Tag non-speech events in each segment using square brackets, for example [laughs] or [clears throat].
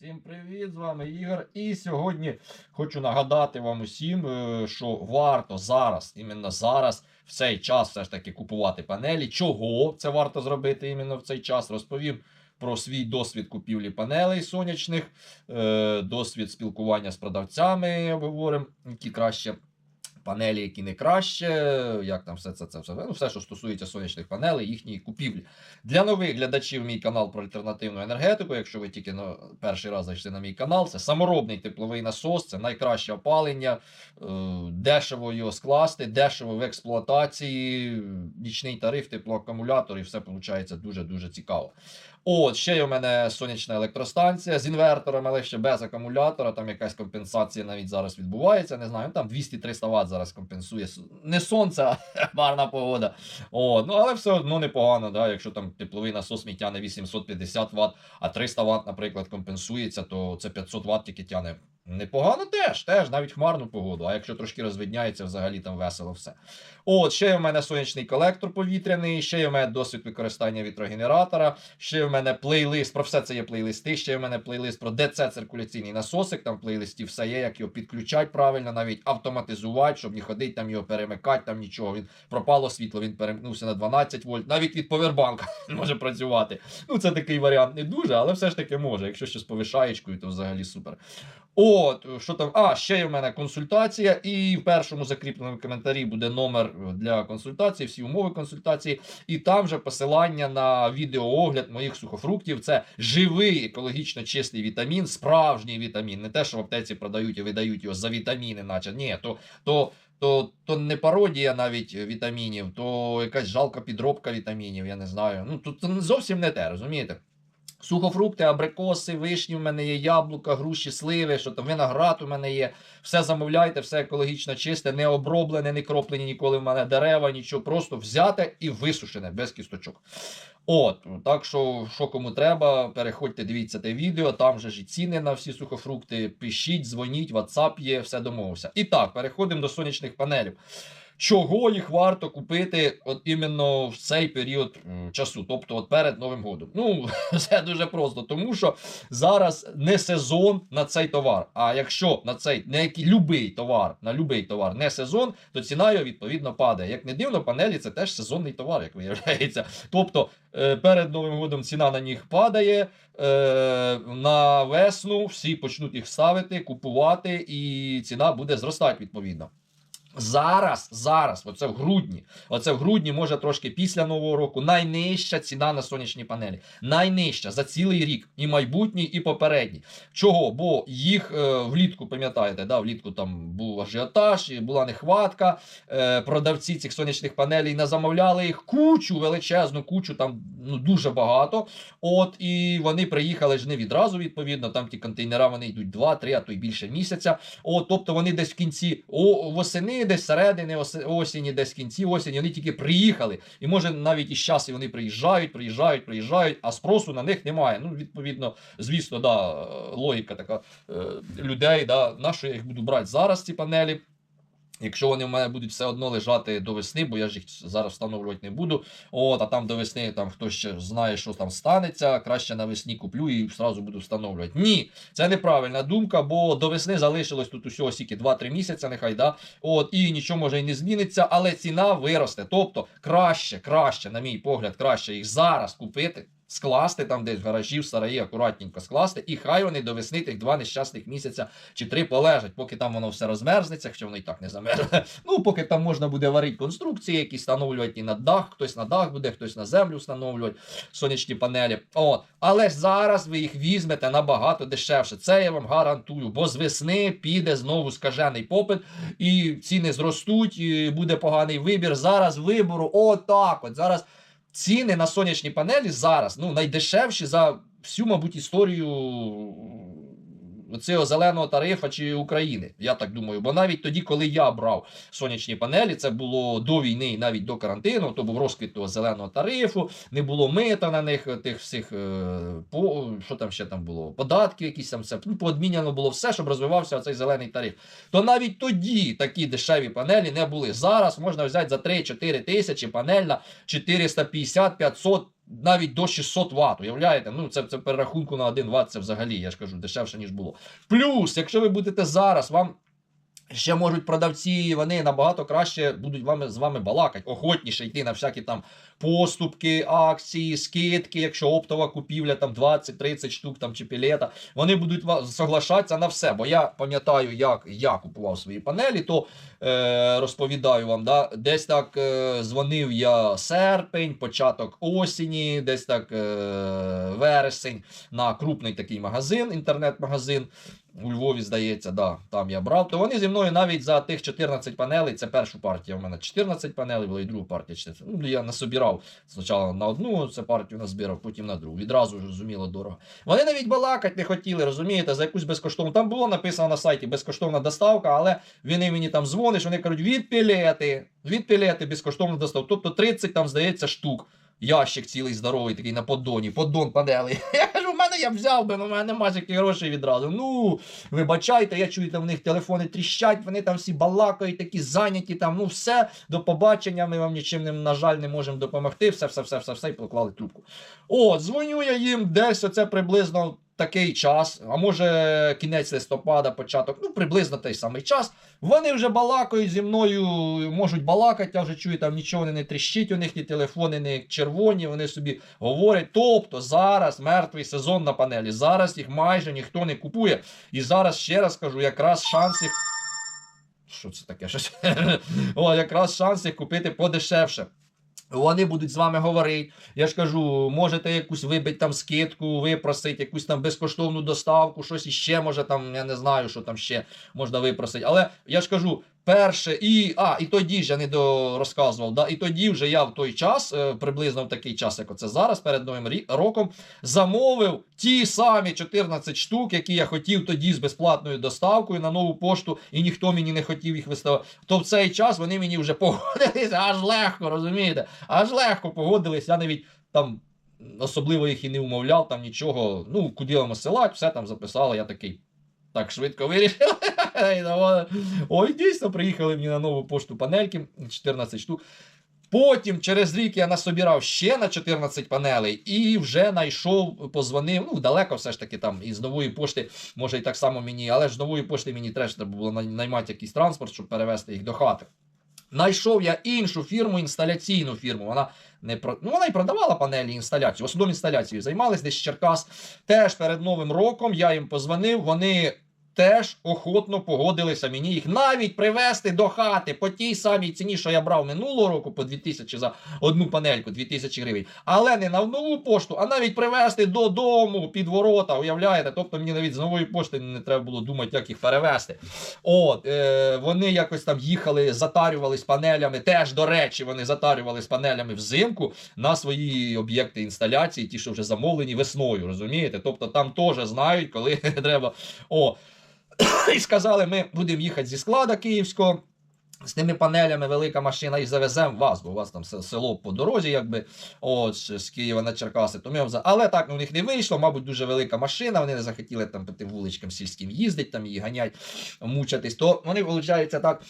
Всім привіт! З вами Ігор. І сьогодні хочу нагадати вам усім, е, що варто зараз, іменно зараз, в цей час, все ж таки купувати панелі. Чого це варто зробити іменно в цей час? Розповім про свій досвід купівлі панелей сонячних, е, досвід спілкування з продавцями. Обговоримо, які краще. Панелі, які не краще, як там все це, це все. Ну, все, що стосується сонячних панелей, їхньої купівлі. Для нових глядачів мій канал про альтернативну енергетику. Якщо ви тільки на перший раз зайшли на мій канал, це саморобний тепловий насос, це найкраще опалення, е, дешево його скласти, дешево в експлуатації, нічний тариф, теплоакумулятор, і все виходить дуже-дуже цікаво. От, ще й у мене сонячна електростанція з інвертором, але ще без акумулятора. Там якась компенсація навіть зараз відбувається. Не знаю, ну, там 200-300 Вт зараз компенсує. Не сонце, а [laughs] гарна погода. От, ну але все одно непогано, да, якщо там тепловий насос мій тяне 850 Вт, а 300 Вт, наприклад, компенсується, то це 500 Вт тільки тягне. Непогано теж, теж, навіть хмарну погоду. А якщо трошки розвидняється, взагалі там весело все. От, ще в мене сонячний колектор повітряний, ще є в мене досвід використання вітрогенератора, ще в мене плейлист, про все це є плейлисти, ще в мене плейлист про ДЦ циркуляційний насосик, там в плейлисті все є, як його підключати правильно, навіть автоматизувати, щоб не ходити там його перемикати, там нічого. Він пропало світло, він перемкнувся на 12 вольт, навіть від повербанка [laughs] може працювати. Ну, це такий варіант не дуже, але все ж таки може. Якщо щось повишаєчкою, то взагалі супер. От, що там? А, ще є в мене консультація, і в першому закріпленому коментарі буде номер для консультації, всі умови консультації, і там же посилання на відеоогляд моїх сухофруктів. Це живий екологічно чистий вітамін, справжній вітамін. Не те, що в аптеці продають і видають його за вітаміни, наче ні, то. то то, то не пародія навіть вітамінів, то якась жалка підробка вітамінів, я не знаю. Ну, тут зовсім не те, розумієте? Сухофрукти, абрикоси, вишні в мене є, яблука, груші, сливи, що там виноград у мене є. Все замовляйте, все екологічно чисте, не оброблене, не кроплені ніколи в мене дерева, нічого. Просто взяте і висушене без кісточок. От, так що, що кому треба, переходьте, дивіться те відео, там же ж і ціни на всі сухофрукти. Пишіть, дзвоніть, WhatsApp є, все домовився. І так, переходимо до сонячних панелів. Чого їх варто купити от іменно в цей період часу, тобто от перед Новим годом? Ну, [laughs] це дуже просто, тому що зараз не сезон на цей товар. А якщо на цей на який любий товар, на любий товар не сезон, то ціна його відповідно падає. Як не дивно, панелі це теж сезонний товар, як виявляється. [laughs] Тобто е, перед Новим годом ціна на них падає. е, На весну всі почнуть їх ставити, купувати, і ціна буде зростати відповідно. Зараз, зараз, оце в грудні, оце в грудні, може трошки після нового року, найнижча ціна на сонячні панелі. Найнижча за цілий рік, і майбутній, і попередній. Чого? Бо їх е, влітку, пам'ятаєте, да, влітку там був ажіотаж, була нехватка. Е, продавці цих сонячних панелей не замовляли їх кучу, величезну кучу, там ну дуже багато. От і вони приїхали ж не відразу, відповідно. Там ті контейнера вони йдуть 2-3, а то й більше місяця. От, тобто вони десь в кінці о, восени, десь середини осе- осені, десь кінці осені, вони тільки приїхали. І може навіть і часу вони приїжджають, приїжджають, приїжджають, а спросу на них немає. Ну, відповідно, звісно, да, е, логіка така е, людей, да, на що я їх буду брати зараз, ці панелі. Якщо вони в мене будуть все одно лежати до весни, бо я ж їх зараз встановлювати не буду. От, а там до весни там хтось ще знає, що там станеться. Краще навесні куплю і одразу буду встановлювати. Ні, це неправильна думка, бо до весни залишилось тут усього стільки 2-3 місяці, нехай да. От, і нічого може і не зміниться, але ціна виросте. Тобто краще, краще, на мій погляд, краще їх зараз купити. Скласти там десь в гаражі, в сараї, акуратненько скласти, і хай вони до весни тих два нещасних місяця чи три полежать, поки там воно все розмерзнеться, хоча воно і так не замерзне. [laughs] Ну, поки там можна буде варити конструкції, які встановлювати і на дах, хтось на дах буде, хтось на землю встановлювати сонячні панелі. От. Але ж зараз ви їх візьмете набагато дешевше. Це я вам гарантую, бо з весни піде знову скажений попит, і ціни зростуть, і буде поганий вибір. Зараз вибору, отак от. Зараз ціни на сонячні панелі зараз ну, найдешевші за всю, мабуть, історію цього зеленого тарифа чи України. Я так думаю. Бо навіть тоді, коли я брав сонячні панелі, це було до війни і навіть до карантину, то був розквіт того зеленого тарифу, не було мита на них, тих всіх е, по що там ще там було, податки, якісь там все. Ну, поодміняно було все, щоб розвивався цей зелений тариф. То навіть тоді такі дешеві панелі не були. Зараз можна взяти за 3-4 тисячі панель на 450-500 навіть до 600 Вт. Уявляєте? Ну, це, це перерахунку на 1 Вт, це взагалі, я ж кажу, дешевше, ніж було. Плюс, якщо ви будете зараз, вам. Ще можуть продавці, вони набагато краще будуть вами, з вами балакати, охотніше йти на всякі там поступки, акції, скидки, якщо оптова купівля там 20-30 штук там чи пілета, вони будуть соглашатися на все. Бо я пам'ятаю, як я купував свої панелі, то е, розповідаю вам, да, десь так е, дзвонив я серпень, початок осені, десь так е, вересень на крупний такий магазин, інтернет-магазин. У Львові, здається, да, там я брав. То вони зі мною навіть за тих 14 панелей, це перша партія. У мене 14 панелей, була і друга партія 14. Ну, я насобирав спочатку на одну це партію назбирав, потім на другу. Відразу ж розуміло дорого. Вони навіть балакать не хотіли, розумієте, за якусь безкоштовну. Там було написано на сайті безкоштовна доставка, але вони мені там дзвониш, вони кажуть, від пілети, від пілети безкоштовна доставка. Тобто 30 там, здається, штук. Ящик цілий здоровий, такий на поддоні, поддон панелей. [laughs] Я взяв би, ну в мене немає таких грошей відразу. Ну, вибачайте, я чую, там в них телефони тріщать, вони там всі балакають, такі зайняті, там, ну все, до побачення, ми вам нічим, не, на жаль, не можемо допомогти. Все, все, все, все, все, і поклали трубку. О, дзвоню я їм десь оце приблизно такий час, а може кінець листопада, початок, ну приблизно той самий час. Вони вже балакають зі мною, можуть балакати, я вже чую, там нічого не тріщить, у них ті телефони не червоні, вони собі говорять. Тобто зараз мертвий сезон на панелі, зараз їх майже ніхто не купує. І зараз ще раз кажу, якраз шанс їх. Що це таке? [laughs] О, якраз шанс їх купити подешевше. Вони будуть з вами говорити. Я ж кажу, можете якусь вибити там скидку, випросити, якусь там безкоштовну доставку, щось іще, може там, я не знаю, що там ще можна випросити. Але я ж кажу, перше, і а, і тоді ж я не розказував, да, і тоді вже я в той час, е, приблизно в такий час, як оце зараз, перед новим роком, замовив ті самі 14 штук, які я хотів тоді з безплатною доставкою на нову пошту, і ніхто мені не хотів їх виставити. То в цей час вони мені вже погодилися аж легко, розумієте? Аж легко погодились. Я навіть там особливо їх і не умовляв, там нічого. Ну, куди вам посилати, все там записали. Я такий. Так швидко вирішили. [laughs] Ой, дійсно, приїхали мені на нову пошту панельки 14 штук. Потім через рік я насобирав ще на 14 панелей і вже знайшов, позвонив. Ну, далеко все ж таки там із нової пошти, може і так само мені, але ж з нової пошти мені теж треба було наймати якийсь транспорт, щоб перевезти їх до хати. Найшов я іншу фірму, інсталяційну фірму. Вона не про... ну, вона і продавала панелі інсталяції, в основному інсталяцією займалась десь Черкас. Теж перед Новим роком я їм позвонив. Вони теж охотно погодилися мені їх навіть привезти до хати по тій самій ціні, що я брав минулого року, по 2000 за одну панельку, 2000 гривень. Але не на нову пошту, а навіть привезти додому під ворота. Уявляєте? Тобто мені навіть з нової пошти не треба було думати, як їх перевезти. От, е, вони якось там їхали, затарювались панелями. Теж, до речі, вони затарювались панелями взимку на свої об'єкти інсталяції, ті, що вже замовлені весною, розумієте? Тобто там теж знають, коли [laughs] треба. О, [coughs] і сказали, ми будемо їхати зі склада київського. З тими панелями велика машина і завеземо вас, бо у вас там село по дорозі, якби от з Києва на Черкаси. То ми вам. Але так у них не вийшло, мабуть, дуже велика машина. Вони не захотіли там по тим вуличкам сільським їздити, там її ганять, мучатись. То вони, виходить, так.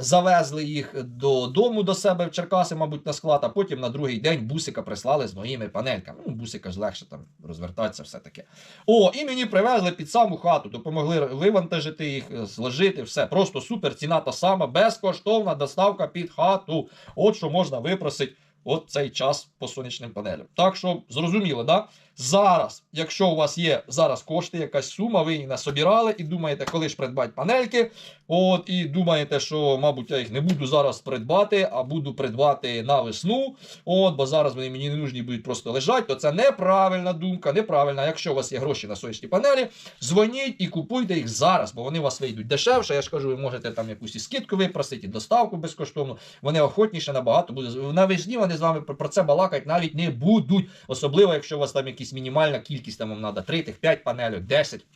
Завезли їх додому до себе в Черкаси, мабуть, на склад, а потім на другий день бусика прислали з моїми панельками. Ну, бусика ж легше там розвертатися, все таке. О, і мені привезли під саму хату, допомогли вивантажити їх, зложити, все. Просто супер, ціна та сама, безкоштовна доставка під хату. От що можна випросити от цей час по сонячним панелям. Так що зрозуміло, да? Зараз, якщо у вас є зараз кошти, якась сума, ви її насобірали і думаєте, коли ж придбати панельки. От, і думаєте, що, мабуть, я їх не буду зараз придбати, а буду придбати на весну. От, бо зараз вони мені не нужні будуть просто лежати, то це неправильна думка, неправильна. Якщо у вас є гроші на сонячні панелі, дзвоніть і купуйте їх зараз, бо вони у вас вийдуть дешевше. Я ж кажу, ви можете там якусь і скидку випросити, і доставку безкоштовну. Вони охотніше набагато будуть. Навесні вони з вами про- це балакати навіть не будуть. Особливо, якщо у вас там якась мінімальна кількість, там вам треба 3, тих 5 панелей, 10.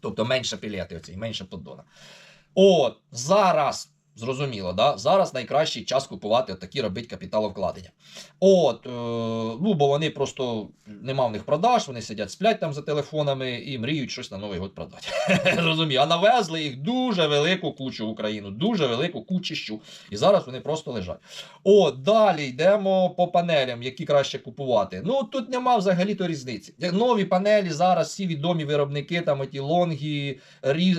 Тобто менше пілети, оці, менше поддона. От, зараз Зрозуміло, да? зараз найкращий час купувати такі робити капіталовкладення. От, е, ну, бо вони просто нема в них продаж, вони сидять, сплять там за телефонами і мріють щось на Новий год продати. [laughs] Розумію. А навезли їх дуже велику кучу в Україну, дуже велику кучищу. І зараз вони просто лежать. От, далі йдемо по панелям, які краще купувати. Ну, тут нема взагалі-то різниці. Нові панелі зараз всі відомі виробники, там оті лонгі,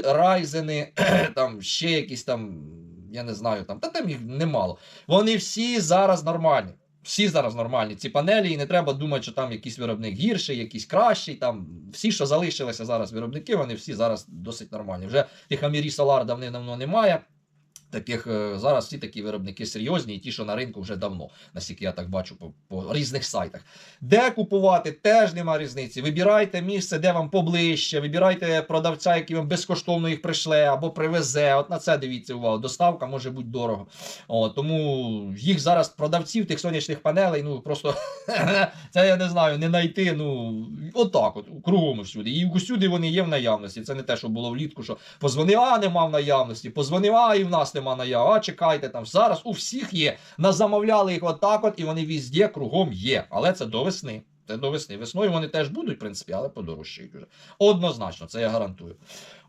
райзени, [clears throat] там ще якісь там, я не знаю, там, та там їх немало. Вони всі зараз нормальні. Всі зараз нормальні ці панелі, і не треба думати, що там якийсь виробник гірший, якийсь кращий. Там всі, що залишилися зараз виробники, вони всі зараз досить нормальні. Вже тих Амірі Солар давним-давно немає. Таких е, зараз всі такі виробники серйозні, і ті, що на ринку вже давно, наскільки я так бачу по, по різних сайтах. Де купувати, теж нема різниці. Вибирайте місце, де вам поближче, вибирайте продавця, який вам безкоштовно їх пришле або привезе. От на це дивіться увагу. Доставка може бути дорого. О, тому їх зараз продавців тих сонячних панелей, ну просто [laughs] це я не знаю, не знайти. Ну отак, от кругом всюди. І усюди вони є в наявності. Це не те, що було влітку, що позвонив, а нема в наявності, позвонив, а і в нас нема на А чекайте там. Зараз у всіх є. Назамовляли їх отак, от, і вони візде кругом є. Але це до весни. Це до весни. Весною вони теж будуть, в принципі, але подорожчають уже. Однозначно, це я гарантую.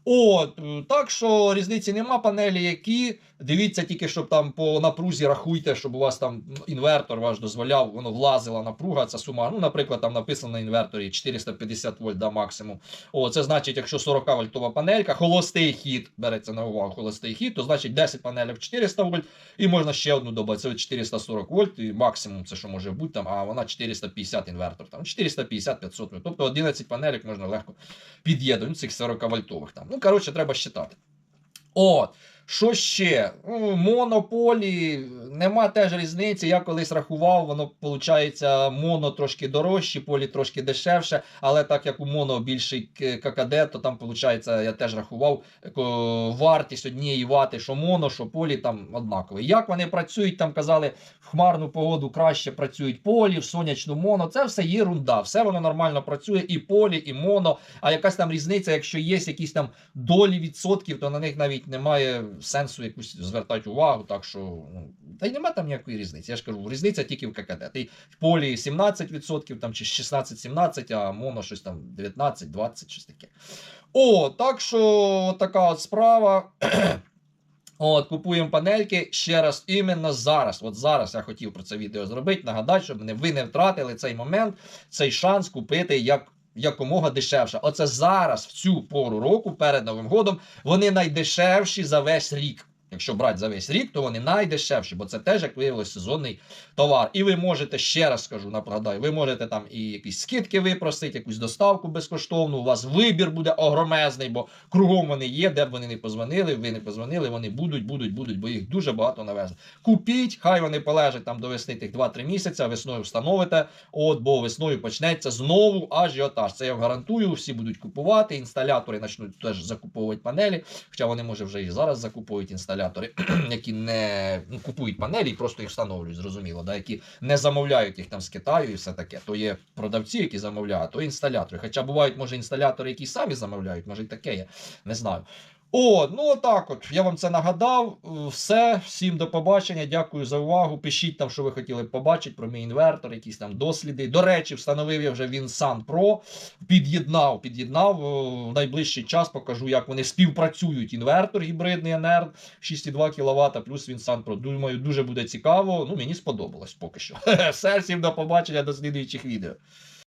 От, так що різниці нема. Панелі, які дивіться тільки, щоб там по напрузі рахуйте, щоб у вас там інвертор ваш дозволяв, воно влазила напруга. Ця сума. Ну, наприклад, там написано на інверторі 450 вольт да, максимум. О, це значить, якщо 40 вольтова панелька, холостий хід береться на увагу, холостий хід, то значить 10 панелів 400 вольт, і можна ще одну додати. Це 440 вольт, і максимум це що може бути там, а вона 450 інвертор. Там 450-500 вольт. Тобто 11 панелек можна легко під'єднути, ну, цих 40 вольтових там. Ну, коротше, треба считати. От. Що ще? Ну, Монополі, нема теж різниці. Я колись рахував, воно виходить моно трошки дорожче, полі трошки дешевше. Але так як у моно більший ККД, то там виходить, я теж рахував вартість однієї вати, що моно, що полі там однакові. Як вони працюють, там казали, в хмарну погоду краще працюють полі, в сонячну моно. Це все єрунда. Все воно нормально працює, і полі, і моно. А якась там різниця, якщо є якісь там долі відсотків, то на них навіть немає сенсу якусь звертати увагу. Так що ну, та й немає там ніякої різниці. Я ж кажу, різниця тільки в ККД. Ти в полі 17% там, чи 16-17, а моно щось там 19-20, щось таке. О, так що така от справа. [clears throat] От, купуємо панельки ще раз, іменно зараз. От зараз я хотів про це відео зробити. Нагадати, щоб ви не втратили цей момент, цей шанс купити як. Якомога дешевше. Оце зараз, в цю пору року, перед Новим годом, вони найдешевші за весь рік. Якщо брати за весь рік, то вони найдешевші, бо це теж, як виявилось, сезонний товар. І ви можете, ще раз скажу, нагадаю, ви можете там і якісь скидки випросити, якусь доставку безкоштовну. У вас вибір буде огромезний, бо кругом вони є, де б вони не позвонили, ви не позвонили, вони будуть, будуть, будуть, бо їх дуже багато навезли. Купіть, хай вони полежать там до весни тих 2-3 місяці, весною встановите. От, бо весною почнеться знову ажіотаж. Це я гарантую, всі будуть купувати. Інсталятори почнуть теж закуповувати панелі. Хоча вони, може, вже і зараз закуповують інсталятори, [clears throat] які не ну, купують панелі і просто їх встановлюють, зрозуміло, да, які не замовляють їх там з Китаю і все таке. То є продавці, які замовляють, то інсталятори. Хоча бувають, може, інсталятори, які самі замовляють, може і таке є. Не знаю. О, ну отак от. Я вам це нагадав. Е, Все. Всім до побачення. Дякую за увагу. Пишіть там, що ви хотіли б побачити про мій інвертор, якісь там досліди. До речі, встановив я вже Winsun Pro. Під'єднав, під'єднав. Е, В найближчий час покажу, як вони співпрацюють. Інвертор гібридний NR 6,2 кВт плюс Winsun Pro. Думаю, дуже буде цікаво. Ну, мені сподобалось поки що. [laughs] Все, всім до побачення, до слідуючих відео.